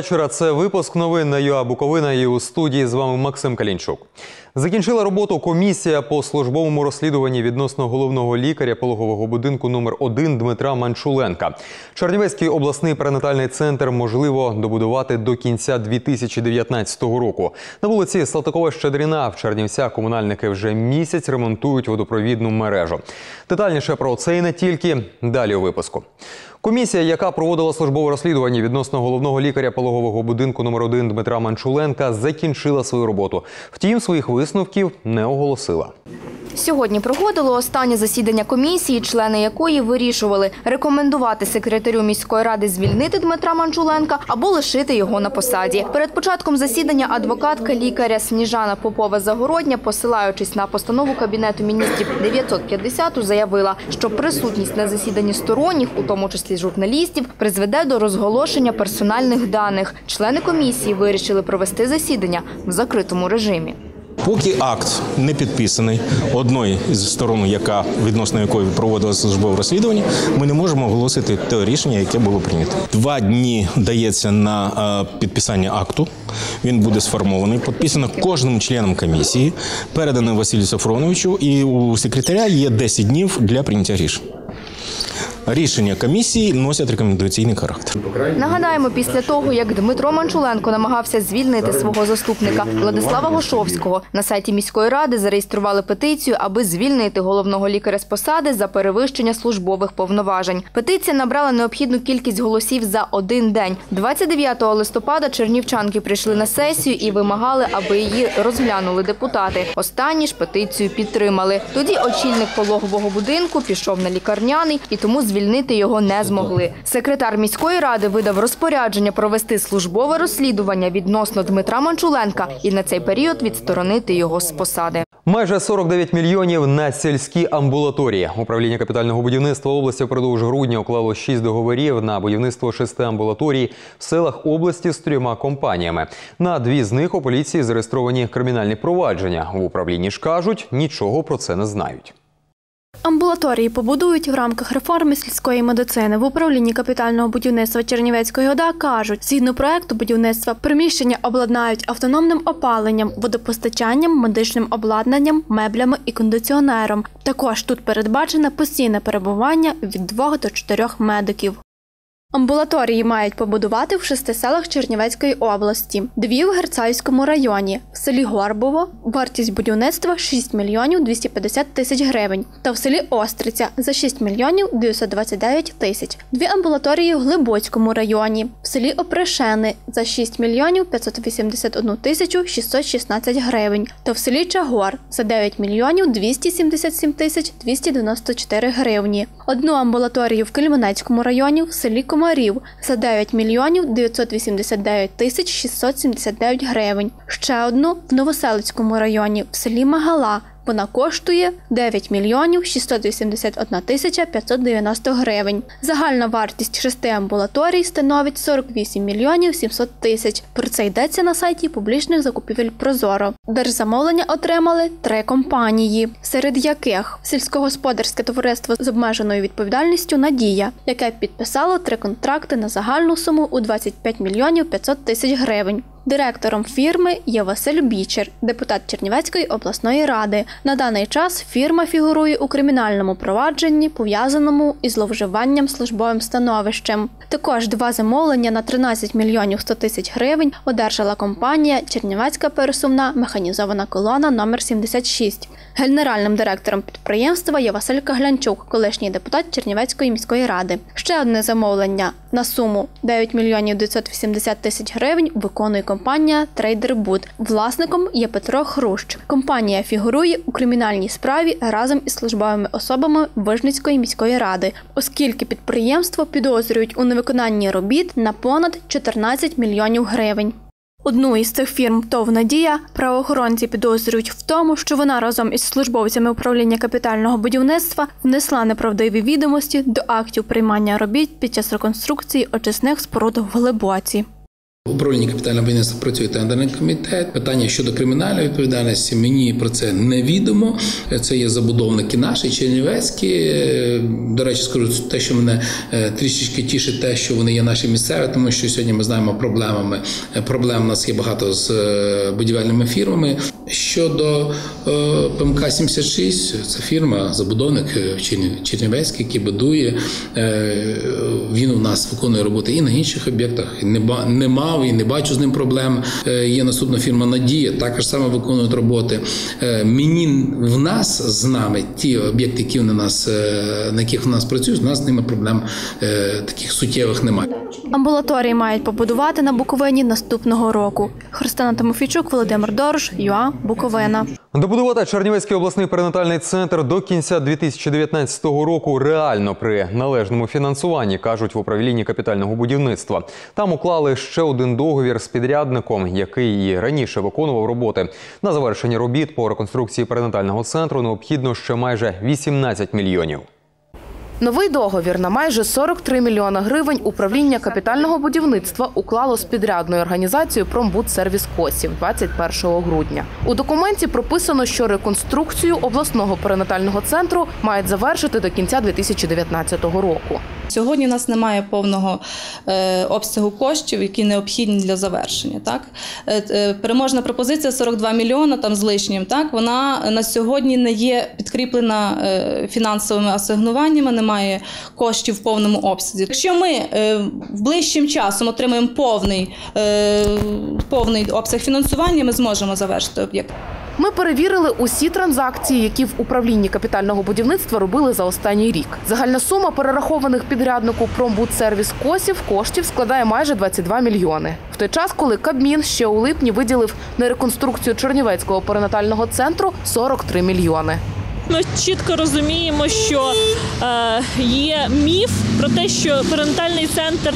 Вечора. Це випуск новин на ЮА Буковина і у студії з вами Максим Калінчук. Закінчила роботу комісія по службовому розслідуванні відносно головного лікаря пологового будинку номер 1 Дмитра Манчуленка. Чернівецький обласний перинатальний центр можливо добудувати до кінця 2019 року. На вулиці Салтакова Щедріна в Чернівцях комунальники вже місяць ремонтують водопровідну мережу. Детальніше про це і не тільки далі у випуску. Комісія, яка проводила службове розслідування відносно головного лікаря пологового будинку номер 1 Дмитра Манчуленка, закінчила свою роботу. Втім, своїх висновків не оголосила. Сьогодні проходило останнє засідання комісії, члени якої вирішували рекомендувати секретарю міської ради звільнити Дмитра Манчуленка або лишити його на посаді. Перед початком засідання адвокатка лікаря Сніжана Попова Загородня, посилаючись на постанову кабінету міністрів 950, заявила, що присутність на засіданні сторонніх, у тому числі журналістів, призведе до розголошення персональних даних. Члени комісії вирішили провести засідання в закритому режимі. Поки акт не підписаний одної з сторон, яка відносно якої проводила службове розслідування, ми не можемо оголосити те рішення, яке було прийнято. Два дні дається на е, підписання акту. Він буде сформований, підписано кожним членом комісії, переданий Василю Сафроновичу, і у секретаря є 10 днів для прийняття рішень. Рішення комісії носять рекомендаційний характер. Нагадаємо, після того, як Дмитро Манчуленко намагався звільнити свого заступника Владислава Гошовського, на сайті міської ради зареєстрували петицію, аби звільнити головного лікаря з посади за перевищення службових повноважень. Петиція набрала необхідну кількість голосів за один день. 29 листопада чернівчанки прийшли на сесію і вимагали, аби її розглянули депутати. Останні ж петицію підтримали. Тоді очільник пологового будинку пішов на лікарняний і тому звільнити його не змогли. Секретар міської ради видав розпорядження провести службове розслідування відносно Дмитра Манчуленка і на цей період відсторонити його з посади. Майже 49 мільйонів на сільські амбулаторії. Управління капітального будівництва області впродовж грудня уклало 6 договорів на будівництво шести амбулаторій в селах області з трьома компаніями. На дві з них у поліції зареєстровані кримінальні провадження. В управлінні ж кажуть, нічого про це не знають. Амбулаторії побудують в рамках реформи сільської медицини. В управлінні капітального будівництва Чернівецької ОДА кажуть, згідно проекту будівництва приміщення обладнають автономним опаленням, водопостачанням, медичним обладнанням, меблями і кондиціонером. Також тут передбачене постійне перебування від двох до чотирьох медиків. Амбулаторії мають побудувати в шести селах Чернівецької області, дві в Герцаївському районі, в селі Горбово вартість будівництва 6 мільйонів 250 тисяч гривень, та в селі Остриця за 6 мільйонів 929 тисяч, дві амбулаторії в Глибоцькому районі, в селі Опрешени за 6 мільйонів 581 тисячу 616 гривень, та в селі Чагор за 9 мільйонів 277 тисяч 294 гривні, одну амбулаторію в Кельменецькому районі, в селі Комарів за 9 мільйонів 989 тисяч 679 гривень. Ще одну в Новоселицькому районі в селі Магала. Вона коштує 9 мільйонів 681 тисяча 590 гривень. Загальна вартість шести амбулаторій становить 48 мільйонів 700 тисяч. Про це йдеться на сайті публічних закупівель Прозоро. Держзамовлення отримали три компанії, серед яких сільськогосподарське товариство з обмеженою відповідальністю Надія, яке підписало три контракти на загальну суму у 25 мільйонів 500 тисяч гривень. Директором фірми є Василь Бічер, депутат Чернівецької обласної ради. На даний час фірма фігурує у кримінальному провадженні, пов'язаному із зловживанням службовим становищем. Також два замовлення на 13 мільйонів 100 тисяч гривень одержала компанія Чернівецька пересувна механізована колона номер 76 Генеральним директором підприємства є Василь Каглянчук, колишній депутат Чернівецької міської ради. Ще одне замовлення на суму 9 мільйонів 980 тисяч гривень виконує компанія Трейдербуд. Власником є Петро Хрущ. Компанія фігурує у кримінальній справі разом із службовими особами Вижницької міської ради, оскільки підприємство підозрюють у невиконанні робіт на понад 14 мільйонів гривень. Одну із цих фірм ТОВ Надія правоохоронці підозрюють в тому, що вона разом із службовцями управління капітального будівництва внесла неправдиві відомості до актів приймання робіт під час реконструкції очисних споруд в Глибоці. Управління капітального будівництва працює тендерний комітет. Питання щодо кримінальної відповідальності мені про це невідомо. Це є забудовники наші, чернівецькі. Е, До речі, скажу те, що мене е, трішечки тішить, те, що вони є наші місцеві, тому що сьогодні ми знаємо проблемами. Е, Проблем у нас є багато з будівельними фірмами. Щодо ПМК 76 це фірма, забудовник Чернівецький, який будує. Він у нас виконує роботи і на інших об'єктах. І Не, ба- не мав і не бачу з ним проблем. Е, Є наступна фірма Надія, також саме виконують роботи. Е, Мені в нас з нами ті об'єкти, які на нас е, на яких в нас працюють, у нас з ними проблем таких суттєвих немає. Амбулаторії мають побудувати на Буковині наступного року. Христина Тимофійчук, Володимир Дорош, ЮА Буковина. Добудувати Чернівецький обласний перинатальний центр до кінця 2019 року реально при належному фінансуванні, кажуть в управлінні капітального будівництва. Там уклали ще один договір з підрядником, який і раніше виконував роботи. На завершення робіт по реконструкції перинатального центру необхідно ще майже 18 мільйонів. Новий договір на майже 43 мільйона гривень управління капітального будівництва уклало з підрядною організацією Промбудсервіс Косів 21 грудня. У документі прописано, що реконструкцію обласного перинатального центру мають завершити до кінця 2019 року. Сьогодні у нас немає повного е, обсягу коштів, які необхідні для завершення. Так? Е, е, переможна пропозиція 42 мільйона там з лишнім. Так? Вона на сьогодні не є підкріплена фінансовими асигнуваннями, немає коштів в повному обсязі. Якщо ми в ближчим часом отримаємо повний, повний обсяг фінансування, ми зможемо завершити об'єкт. Ми перевірили усі транзакції, які в управлінні капітального будівництва робили за останній рік. Загальна сума перерахованих підряднику Промбудсервіс Косів коштів складає майже 22 мільйони. В той час, коли Кабмін ще у липні виділив на реконструкцію Чернівецького перинатального центру 43 мільйони. Ми чітко розуміємо, що е, є міф про те, що перинатальний центр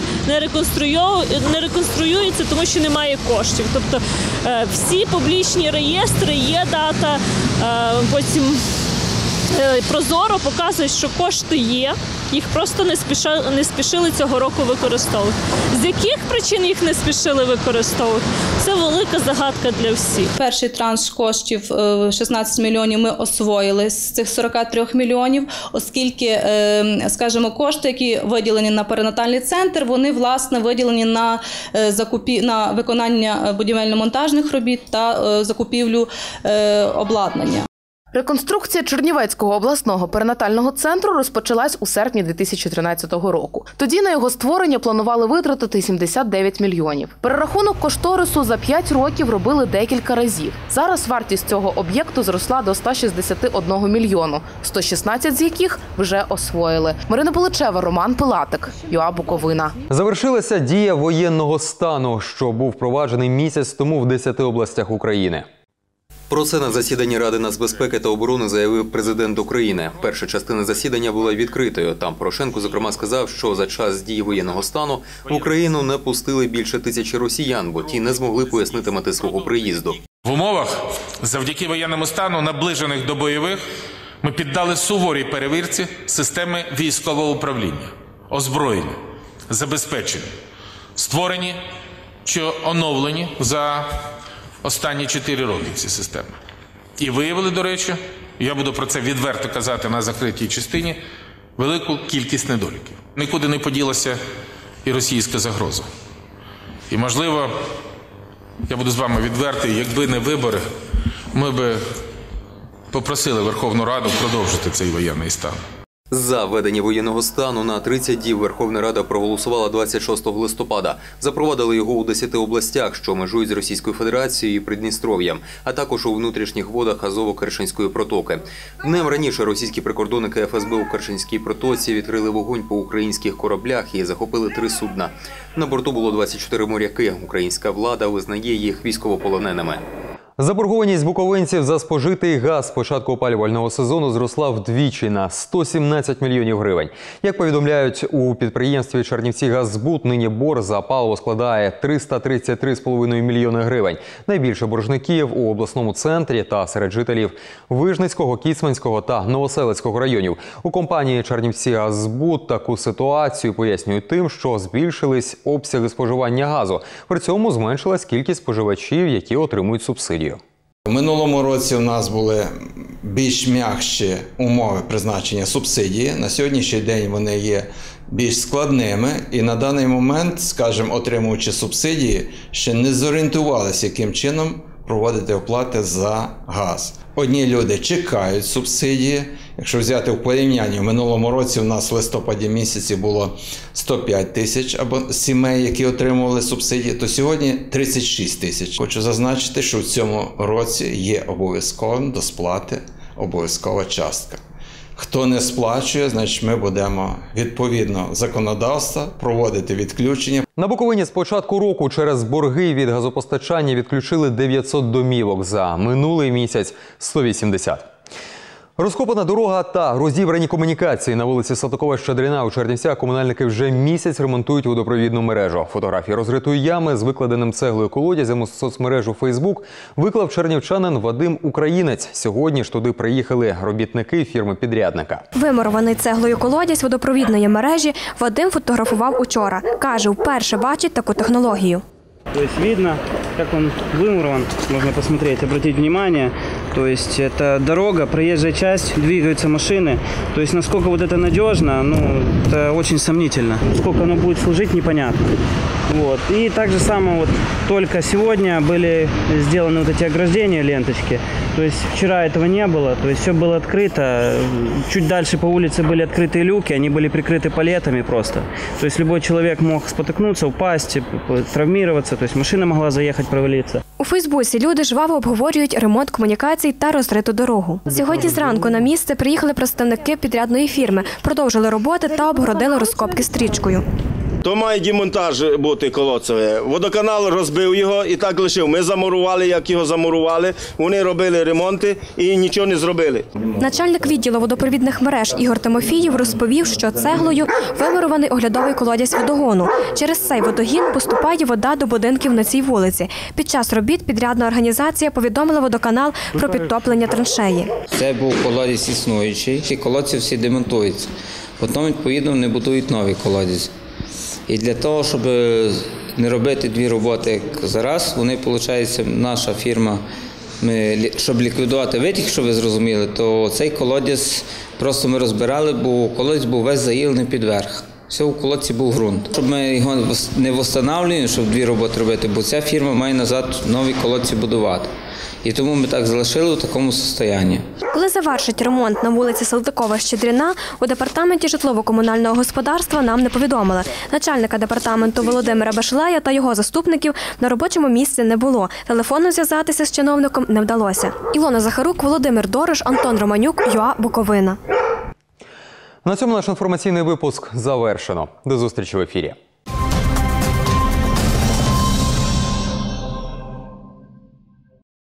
не реконструюється, тому що немає коштів. Тобто е, всі публічні реєстри є дата, е, потім прозоро показують, що кошти є. Їх просто не спішали, не спішили цього року використовувати. З яких причин їх не спішили використовувати? Це велика загадка для всіх. Перший транш коштів е, 16 мільйонів ми освоїли з цих 43 мільйонів, оскільки, е, скажімо, кошти, які виділені на перинатальний центр, вони власне виділені на е, закупі на виконання е, будівельно-монтажних робіт та е, закупівлю е, обладнання. Реконструкція Чернівецького обласного перинатального центру розпочалась у серпні 2013 року. Тоді на його створення планували витратити 79 мільйонів. Перерахунок кошторису за 5 років робили декілька разів. Зараз вартість цього об'єкту зросла до 161 мільйону, 116 з яких вже освоїли. Марина Поличева, Роман Пилатик, ЮА Буковина. Завершилася дія воєнного стану, що був впроваджений місяць тому в 10 областях України. Про це на засіданні Ради нацбезпеки та оборони заявив президент України. Перша частина засідання була відкритою. Там Порошенко зокрема сказав, що за час дії воєнного стану в Україну не пустили більше тисячі росіян, бо ті не змогли пояснити мети свого приїзду. В умовах завдяки воєнному стану, наближених до бойових, ми піддали суворій перевірці системи військового управління, озброєння, забезпечення, створені чи оновлені за останні 4 роки ці системи. І виявили, до речі, я буду про це відверто казати на закритій частині, велику кількість недоліків. Нікуди не поділася і російська загроза. І, можливо, я буду з вами відвертий, якби не вибори, ми би попросили Верховну Раду продовжити цей воєнний стан. За введення воєнного стану на 30 діб Верховна Рада проголосувала 26 листопада. Запровадили його у 10 областях, що межують з Російською Федерацією і Придністров'ям, а також у внутрішніх водах Азово-Керченської протоки. Днем раніше російські прикордонники ФСБ у Керченській протоці відкрили вогонь по українських кораблях і захопили три судна. На борту було 24 моряки. Українська влада визнає їх військовополоненими. Заборгованість буковинців за спожитий газ з початку опалювального сезону зросла вдвічі на 117 мільйонів гривень. Як повідомляють у підприємстві Чернівці Газзбут, нині борг за паливо складає 333,5 мільйони гривень. Найбільше боржників у обласному центрі та серед жителів Вижницького, Кіцманського та Новоселицького районів. У компанії Чернівці Газзбут таку ситуацію пояснюють тим, що збільшились обсяги споживання газу. При цьому зменшилась кількість споживачів, які отримують субсидію. Минулому році у нас були більш м'якші умови призначення субсидії. На сьогоднішній день вони є більш складними, і на даний момент, скажімо, отримуючи субсидії, ще не зорієнтувалися, яким чином проводити оплати за газ. Одні люди чекають субсидії. Якщо взяти в порівнянні, в минулому році у нас в листопаді місяці було 105 тисяч або сімей, які отримували субсидії, то сьогодні 36 тисяч. Хочу зазначити, що в цьому році є обов'язковим до сплати обов'язкова частка. Хто не сплачує, значить ми будемо відповідно законодавства проводити відключення. На Буковині з початку року через борги від газопостачання відключили 900 домівок за минулий місяць 180. Розкопана дорога та розібрані комунікації на вулиці Салтикова Щедрина у Чернівцях комунальники вже місяць ремонтують водопровідну мережу. Фотографії розритої ями з викладеним цеглою колодязем у соцмережу Фейсбук виклав чернівчанин Вадим Українець. Сьогодні ж туди приїхали робітники фірми-підрядника. Вимурований цеглою колодязь водопровідної мережі Вадим фотографував учора. Каже, вперше бачить таку технологію. То есть видно, как он вымурован, можно посмотреть, обратить внимание. То есть это дорога, проезжая часть, двигаются машины. То есть насколько вот это надежно, ну, это очень сомнительно. Сколько оно будет служить, непонятно. Вот. И так же самое вот только сегодня были сделаны вот эти ограждения, ленточки. То есть вчера этого не было, то есть все было открыто. Чуть дальше по улице были открытые люки, они были прикрыты палетами просто. То есть любой человек мог спотыкнуться, упасть, травмироваться, то есть машина могла заехать, провалиться. У Фейсбуці люди жваво обговорюють ремонт комунікацій та розриту дорогу. Сьогодні зранку на місце приїхали представники підрядної фірми, продовжили роботи та обгородили розкопки стрічкою. То має демонтаж бути колодцевий. Водоканал розбив його і так лишив. Ми замурували, як його замурували. Вони робили ремонти і нічого не зробили. Начальник відділу водопровідних мереж Ігор Тимофіїв розповів, що цеглою вимурований оглядовий колодязь водогону. Через цей водогін поступає вода до будинків на цій вулиці. Під час робіт підрядна організація повідомила водоканал про підтоплення траншеї. Це був колодязь існуючий. Ці колодці всі демонтуються. Потім, відповідно, вони будують новий колодязь. І для того, щоб не робити дві роботи зараз, вони, виходить, наша фірма, ми, щоб ліквідувати витік, щоб ви зрозуміли, то цей колодязь просто ми розбирали, бо колодязь був весь заїлений під верх. Все у колодці був ґрунт. Щоб ми його не встановлюємо, щоб дві роботи робити, бо ця фірма має назад нові колодці будувати. І тому ми так залишили у такому стані. Коли завершить ремонт на вулиці Салтикова Щедріна, у департаменті житлово-комунального господарства нам не повідомили. Начальника департаменту Володимира Башлея та його заступників на робочому місці не було. Телефонно зв'язатися з чиновником не вдалося. Ілона Захарук, Володимир Дорож, Антон Романюк, ЮА Буковина. На цьому наш інформаційний випуск завершено. До зустрічі в ефірі.